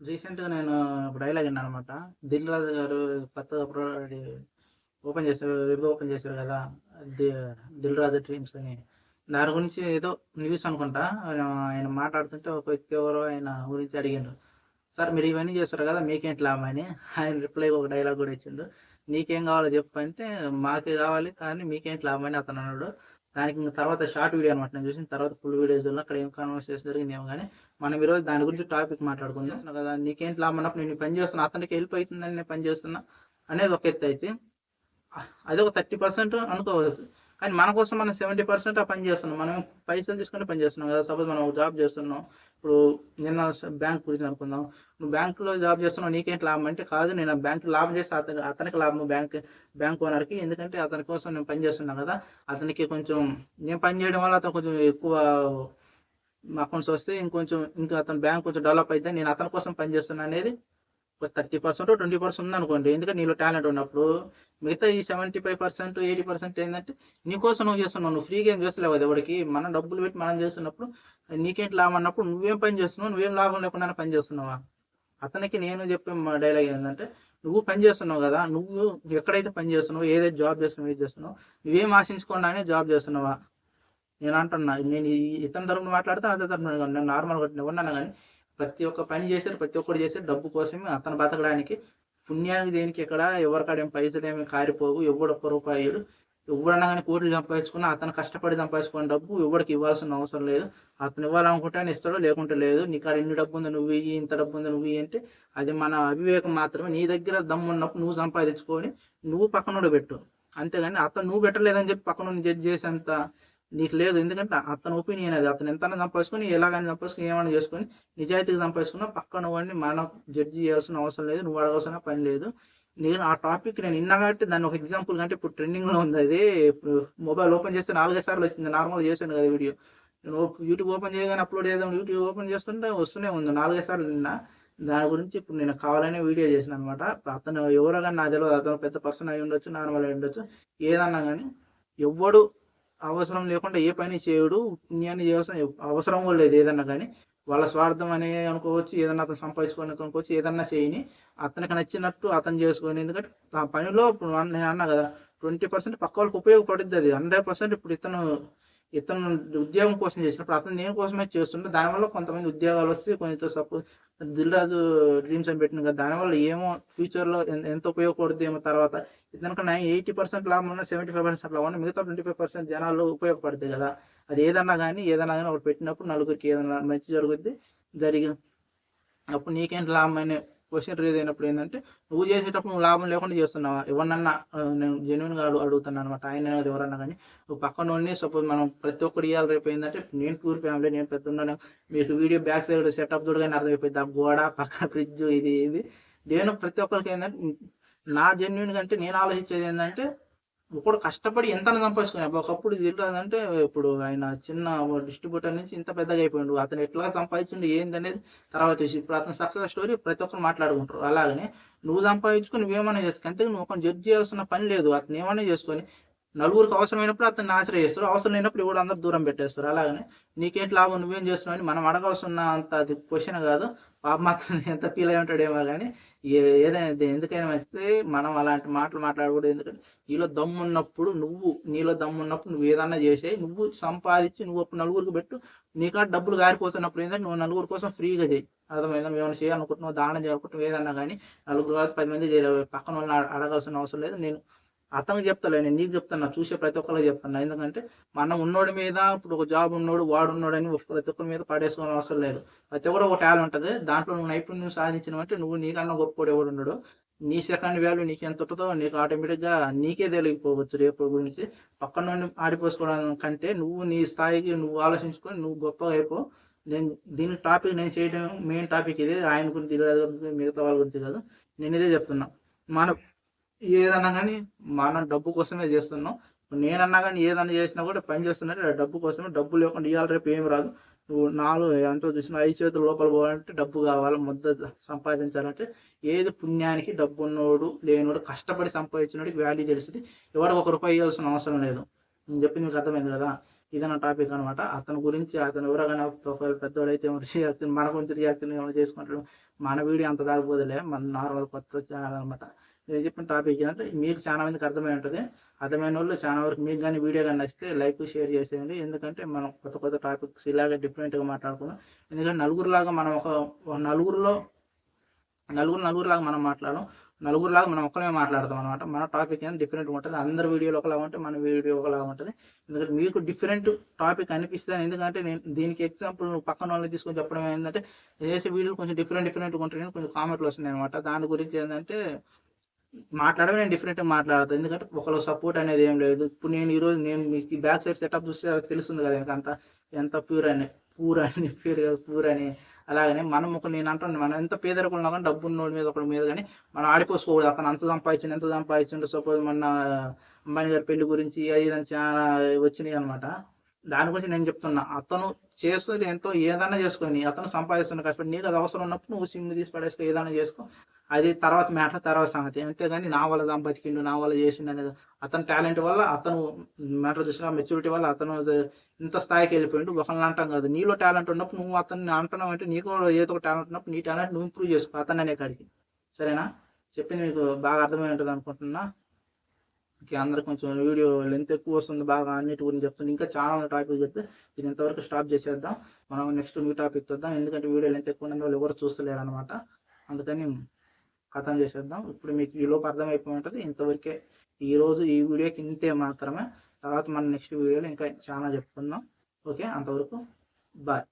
రీసెంట్‌గా నేను ఒక డైలాగ్ విన్నాను అనమాట. 'దిల్ రాజు' గారు కొత్తగా ప్రో అది ఓపెన్ చేశారు. వెబ్ ఓపెన్ చేశారు కదా! 'దిల్ రాజు డ్రీమ్స్' అని. దాని గురించి ఏదో న్యూస్ అనుకుంటా. ఆయన మాట్లాడుతుంటే ఒక వ్యక్తి ఎవరో ఆయన గురించి అడిగిండు సార్ మీరు ఇవన్నీ చేస్తారు కదా! మీకేంటి లాభం అని. ఆయన రిప్లై ఒక డైలాగ్ కూడా ఇచ్చిండు. నీకేం కావాలో చెప్పు అంటే, మాకే కావాలి కానీ మీకేంటి లాభం అని అతను అన్నాడు. దానికి ఇంక తర్వాత షార్ట్ వీడియో అనమాట. నేను చూసిన తర్వాత ఫుల్ వీడియో చూడలే. అక్కడ ఏం కాన్వర్సేషన్ జరిగిందేమో గానీ, మనం ఈరోజు దాని గురించి టాపిక్ మాట్లాడుకుందాం. కదా! నీకేంటి లాభం అన్నప్పుడు నేను పని చేస్తున్నా. అతనికి హెల్ప్ అయితుందని నేను పని చేస్తున్నా అనేది ఒక ఎత్తు అయితే, అది ఒక 30% అనుకోవచ్చు. కానీ మన కోసం మనం 70% ఆ పని చేస్తున్నాం. మనం పైసలు తీసుకుని పని చేస్తున్నాం కదా! సపోజ్ మనం ఒక జాబ్ చేస్తున్నాం. ఇప్పుడు నిన్న బ్యాంక్ గురించి అనుకుందాం. నువ్వు బ్యాంకులో జాబ్ చేస్తున్నావు నీకేంటి లాభం అంటే, కాదు నేను బ్యాంక్ లాభం చేస్తే అతను అతనికి లాభం బ్యాంక్ బ్యాంక్ ఓనర్‌కి. ఎందుకంటే అతని కోసం నేను పని చేస్తున్నాం కదా! అతనికి కొంచెం నేను పని చేయడం వల్ల అతను కొంచెం ఎక్కువ అకౌంట్స్ వస్తే ఇంకొంచెం ఇంకా అతను బ్యాంక్ కొంచెం డెవలప్ అయితే నేను అతని కోసం పని చేస్తున్నా అనేది ఒక 30% 20% ఉందనుకోండి. ఎందుకంటే నీలో టాలెంట్ ఉన్నప్పుడు. మిగతా ఈ seventy five percent eighty percent ఏంటంటే నీకోసం నువ్వు చేస్తున్నావు. నువ్వు ఫ్రీగా ఏం చేస్తలేవు కదా ఎవడికి. మనం డబ్బులు పెట్టి మనం చేస్తున్నప్పుడు నీకేంటి లాభం అన్నప్పుడు నువ్వేం పని చేస్తున్నావు? నువ్వేం లాభం లేకుండా పని చేస్తున్నావా? అతనికి నేను చెప్పే మా డైలాగ్ ఏంటంటే నువ్వు పని చేస్తున్నావు కదా! నువ్వు ఎక్కడైతే పని చేస్తున్నావు ఏదైతే జాబ్ చేస్తున్నావు ఏది చేస్తున్నావు నువ్వేం ఆశించకుండానే జాబ్ చేస్తున్నావా? నేను అంటున్నా. నేను ఈ ఇతని తరపున మాట్లాడితే అతని తరపున నేను నార్మల్‌గా ఎవరినన్నా కానీ ప్రతి ఒక్క పని చేశారు ప్రతి ఒక్కరు చేశారు డబ్బు కోసమే. అతను బతకడానికి. పుణ్యానికి దేనికి ఎక్కడ ఎవరి కాడ పైసలు పైసలేమి కారిపోవు. ఎవ్వడు ఒక్క రూపాయలు ఇయ్యడు. కోట్లు సంపాదించుకున్నా అతను కష్టపడి సంపాదించుకున్న డబ్బు ఎవరికి ఇవ్వాల్సిన అవసరం లేదు. అతను ఇవ్వాలనుకుంటేనే ఇస్తాడు. లేకుంటే లేదు. నీ కాడ ఎన్ని డబ్బు ఉంది నువ్వు ఇయ్యి. ఇంత డబ్బు ఉంది నువ్వు ఇయ్యి అంటే అది మన అవివేకం మాత్రమే. నీ దగ్గర దమ్ము ఉన్నప్పుడు నువ్వు సంపాదించుకొని నువ్వు పక్కనోడు పెట్టు. అంతేగాని అతను నువ్వు పెట్టలేదని చెప్పి పక్కనోడిని జడ్జ్ చేసేంత నీకు లేదు. ఎందుకంటే అతని ఒపీనియన్ అది. అతను ఎంతైనా సంపాదించుకొని ఎలాగైనా సంపాదించుకొని ఏమైనా చేసుకొని నిజాయితీగా సంపాదించుకున్నా పక్కన వాడిని మనం జడ్జ్ చేయాల్సిన అవసరం లేదు. నువ్వు అడగాల్సిన పని లేదు. నేను ఆ టాపిక్ నేను విన్నా కాబట్టి దాన్ని ఒక ఎగ్జాంపుల్ కంటే ఇప్పుడు ట్రెండింగ్‌లో ఉంది అది. ఇప్పుడు మొబైల్ ఓపెన్ చేస్తే 4, 5 సార్లు వచ్చింది. నార్మల్‌గా చేశాను కదా వీడియో. నేను యూట్యూబ్ ఓపెన్ చేయగానే అప్లోడ్ చేద్దాం యూట్యూబ్ ఓపెన్ చేస్తుంటే వస్తూనే ఉంది. 4, 5 సార్లు నిన్న దాని గురించి ఇప్పుడు నేను కావాలనే వీడియో చేశాను అనమాట. అతను ఎవరో కానీ నాకు తెలియదు అతను పెద్ద పర్సన్ అయి ఉండొచ్చు. నార్మల్ అయి ఉండొచ్చు. ఏదన్నా కానీ ఎవ్వడు అవసరం లేకుండా ఏ పని చేయడు. పుణ్యాన్ని చేయాల్సిన అవసరం కూడా లేదు ఏదన్నా కానీ వాళ్ళ స్వార్థం అనే అనుకోవచ్చు. ఏదన్నా అతను సంపాదించుకోవడానికి అనుకోవచ్చు. ఏదన్నా చేయని అతనికి నచ్చినట్టు అతను చేసుకొని ఎందుకంటే ఆ పనిలో ఇప్పుడు నేను అన్నా కదా! ట్వంటీ పర్సెంట్ పక్క వాళ్ళకి ఉపయోగపడుద్ది అది. 100% ఇప్పుడు ఇతను ఇతను ఉద్యోగం కోసం చేసినప్పుడు అతను దేని కోసమే చేస్తుంటే దానివల్ల కొంతమంది ఉద్యోగాలు వస్తే కొంత సపోజ్ 'దిల్ రాజు డ్రీమ్స్' అని పెట్టిన కదా! దానివల్ల ఏమో ఫ్యూచర్‌లో ఎంత ఎంత ఏమో తర్వాత. ఇతనికన్నా 80% లాభం ఉన్నా 75% లాభం ఉన్నా మిగతా 25% జనాలు ఉపయోగపడుతుంది కదా! అది ఏదన్నా కానీ ఏదన్నా కానీ ఒకటి పెట్టినప్పుడు నలుగురికి ఏదన్నా మంచి జరుగుద్ది. జరిగి అప్పుడు నీకేంటి లాభం అనే క్వశ్చన్ రేజ్ అయినప్పుడు ఏంటంటే నువ్వు చేసేటప్పుడు నువ్వు లాభం లేకుండా చేస్తున్నావా? ఎవరినన్నా నేను జెన్యూన్‌గా అడు అడుగుతున్నాను అనమాట. ఆయన ఎవరన్నా కానీ నువ్వు పక్కనోడిని సపోజ్ మనం ప్రతి ఒక్కరు ఇవ్వాలి రేపు ఏంటంటే నేను పూర్ ఫ్యామిలీ నేను పెద్దోడిని మీకు వీడియో బ్యాక్ సైడ్ సెటప్ చూడగానే అర్థమైపోద్ది. ఆ గోడ పక్కన ఫ్రిడ్జ్ ఇది ఇది. నేను ప్రతి ఒక్కరికి ఏంటంటే నా జెన్యున్ కంటే నేను ఆలోచించేది ఏంటంటే ఒకడు కష్టపడి ఎంతైనా సంపాదించుకుని ఒకప్పుడు తెలియదంటే అంటే ఇప్పుడు ఆయన చిన్న డిస్ట్రిబ్యూటర్ నుంచి ఇంత పెద్దగా అయిపోయిండు. అతను ఎట్లా సంపాదించిండు ఏందనేది తర్వాత విషయం. ఇప్పుడు అతను సక్సెస్ స్టోరీ ప్రతి ఒక్కరు మాట్లాడుకుంటారు. అలాగనే నువ్వు సంపాదించుకొని ఏమైనా చేసుకో. అంతే నువ్వు ఒకరిని జడ్జ్ చేయాల్సిన పని లేదు. అతను ఏమైనా చేసుకొని నలుగురికి అవసరమైనప్పుడు అతన్ని ఆశ్రయిస్తారు. అవసరం లేనప్పుడు ఇప్పుడు అందరూ దూరం పెట్టేస్తారు. అలాగనే నీకేంటి లాభం నువ్వేం చేస్తున్నావు అని మనం అడగాల్సిన అంత అది క్వశ్చన్ కాదు. పాప మాత్రం ఎంత ఫీల్ అయి ఉంటాడేమో కానీ ఏదైనా ఎందుకైనా వస్తే మనం అలాంటి మాటలు మాట్లాడకూడదు. ఎందుకంటే నీలో దమ్మున్నప్పుడు నువ్వు నీలో దమ్మున్నప్పుడు నువ్వు ఏదన్నా చేసేయి. నువ్వు సంపాదించి నువ్వు అప్పుడు నలుగురికి పెట్టు. నీకా డబ్బులు గారిపోతున్నప్పుడు ఏంటంటే నువ్వు నలుగురు కోసం ఫ్రీగా చేయి అర్థమైందా? ఏమైనా చేయాలనుకుంటున్నావు, దానం చేయాలనుకుంటున్నావు ఏదన్నా కానీ నలుగురు కాదు పది మంది పక్కన వాళ్ళని అడగాల్సిన అవసరం లేదు. నేను అతనికి చెప్తలే. నేను నీకు చెప్తున్నా. చూసే ప్రతి ఒక్కరికి చెప్తున్నా. ఎందుకంటే మనం ఉన్నోడి మీద ఇప్పుడు ఒక జాబ్ ఉన్నోడు వాడు ఉన్నాడని ప్రతి ఒక్కరి మీద పడేసుకోవాల్సిన అవసరం లేదు. ప్రతి ఒక్కడు ఒక టాలెంట్ ఉంటుంది దాంట్లో నువ్వు నైపుణ్యం సాధించినవంటే నువ్వు నీకన్నా గొప్పోడు ఎవడుండడు. నీ సెకండ్ వాల్యూ నీకు ఎంత ఉంటుందో నీకు ఆటోమేటిక్‌గా నీకే తెలియకపోవచ్చు రేపు గురించి. పక్కనోడిని ఆడిపోసుకోవడం కంటే నువ్వు నీ స్థాయికి నువ్వు ఆలోచించుకొని నువ్వు గొప్పగా అయిపో. నేను దీని టాపిక్ నేను చేయడం మెయిన్ టాపిక్ ఇదే. ఆయన గురించి మిగతా వాళ్ళ గురించి కాదు. నేను ఇదే చెప్తున్నా. మన ఏదన్నా కానీ మనం డబ్బు కోసమే చేస్తున్నాం. నేనన్నా కానీ ఏదన్నా చేసినా కూడా పని చేస్తున్నట్టే డబ్బు కోసమే. డబ్బు లేకుండా ఇవాళ రేపు ఏమి రాదు. నువ్వు నాలుగు ఎంతో చూసినా 5 చేతులు లోపల పోవాలంటే డబ్బు కావాలి. ముద్ద సంపాదించాలంటే ఏది పుణ్యానికి డబ్బున్నోడు, లేనోడు కష్టపడి సంపాదించినోడికి వాల్యూ తెలుస్తుంది ఎవడు ఒక రూపాయి ఇవ్వాల్సిన అవసరం లేదు. నేను చెప్పింది మీకు అర్థమైంది కదా! ఇదన్న టాపిక్ అనమాట అతని గురించి అతను ఎవరైనా ఒకవేళ పెద్దవాడు అయితే రియాక్షన్ మన గురించి రియాక్షన్ ఏమైనా చేసుకుంటాడు మన వీడియో అంత దాకపోదులే మన నార్మల్ కొత్త ఛానల్ అనమాట నేను చెప్పిన టాపిక్ ఏంటంటే మీకు చాలా మందికి అర్థమై ఉంటుంది? అర్థమైన వాళ్ళు చాలా వరకు మీకు కానీ వీడియో కానీ నచ్చితే లైక్ షేర్ చేసేయండి. ఎందుకంటే మనం కొత్త కొత్త టాపిక్స్ ఇలాగే డిఫరెంట్గా మాట్లాడుకున్నాం ఎందుకంటే నలుగురులాగా మనం ఒక ఒక నలుగురిలో నలుగురు నలుగురులాగా మనం మాట్లాడడం నలుగురులాగా మనం ఒక్కనే మాట్లాడతాం అనమాట మన టాపిక్ ఏం డిఫరెంట్గా ఉంటుంది. అందరి వీడియోలు ఒకలాగా ఉంటే మన వీడియో ఒకలాగా ఉంటుంది. ఎందుకంటే మీకు డిఫరెంట్ టాపిక్ అనిపిస్తుంది ఎందుకంటే నేను దీనికి ఎగ్జాంపుల్ పక్కన వాళ్ళని తీసుకొని చెప్పడం ఏంటంటే చేసే వీడియోలు కొంచెం డిఫరెంట్ డిఫరెంట్గా ఉంటాయి కొంచెం కామెంట్లు వస్తున్నాయి అనమాట దాని గురించి ఏంటంటే మాట్లాడమే నేను డిఫరెంట్గా మాట్లాడతాను. ఎందుకంటే ఒకరు సపోర్ట్ అనేది ఏం లేదు. ఇప్పుడు నేను ఈరోజు నేను మీకు బ్యాక్ సైడ్ సెటప్ చూస్తే తెలుస్తుంది కదా ఇంకా అంత ఎంత ప్యూర్ అని పూర్ అని ప్యూర్ పూర్ అని అలాగనే మనం ఒక నేను అంటాను మనం ఎంత పేదరికున్నా కానీ డబ్బు ఉన్నోడి మీద ఒకటి మీద కానీ మనం ఆడిపోసుకోకూడదు. అతను అంత సంపాదించింది ఎంత సంపాదించిండు సపోజ్ మన అంబానీ గారి పెళ్ళి గురించి అది చాలా వచ్చినాయి అనమాట దాని గురించి నేను చెప్తున్నా అతను చేస్తుంది ఎంతో ఏదైనా చేసుకొని అతను సంపాదిస్తున్న కష్టపడి నీకు అది అవసరం ఉన్నప్పుడు నువ్వు సిమ్ తీసి పడేసుకో ఏదైనా చేసుకో. అది తర్వాత మ్యాటర్ తర్వాత సంగతి. అంతేగాని నా వల్ల బతికిండు నా వల్ల చేసిండు అనేది అతని టాలెంట్ వల్ల అతను మ్యాటర్ చూసిన మెచ్యూరిటీ వల్ల అతను ఇంత స్థాయికి వెళ్ళిపోయిండు. ఒకళ్ళని అంటాం కాదు. నీలో టాలెంట్ ఉన్నప్పుడు నువ్వు అతన్ని అంటున్నావు అంటే నీకు ఏదో ఒక టాలెంట్ ఉన్నప్పుడు నీ టాలెంట్ నువ్వు ఇంప్రూవ్ చేసుకో. అతను అనే కాడికి. సరేనా? చెప్పింది మీకు బాగా అర్థమై ఉంటుంది అనుకుంటున్నా. ఓకే అందరికి కొంచెం వీడియో లెంత్ ఎక్కువ వస్తుంది బాగా అన్నిటి గురించి చెప్తుంది. ఇంకా చాలా టాపిక్ చెప్తే దీని ఇంతవరకు స్టాప్ చేసేద్దాం. మనం నెక్స్ట్ న్యూ టాపిక్ చూద్దాం. ఎందుకంటే వీడియో లెంత్ ఎక్కువ ఉన్న వాళ్ళు ఎవరు చూస్తలేరు అనమాట అందుకని కథం చేసేద్దాం. ఇప్పుడు మీకు ఈ లోపు అర్థమైపోయి ఉంటుంది ఇంతవరకే ఈరోజు ఈ వీడియోకి ఇంతే మాత్రమే. తర్వాత మనం నెక్స్ట్ వీడియోలో ఇంకా చాలా చెప్పుకుందాం. ఓకే అంతవరకు బాయ్.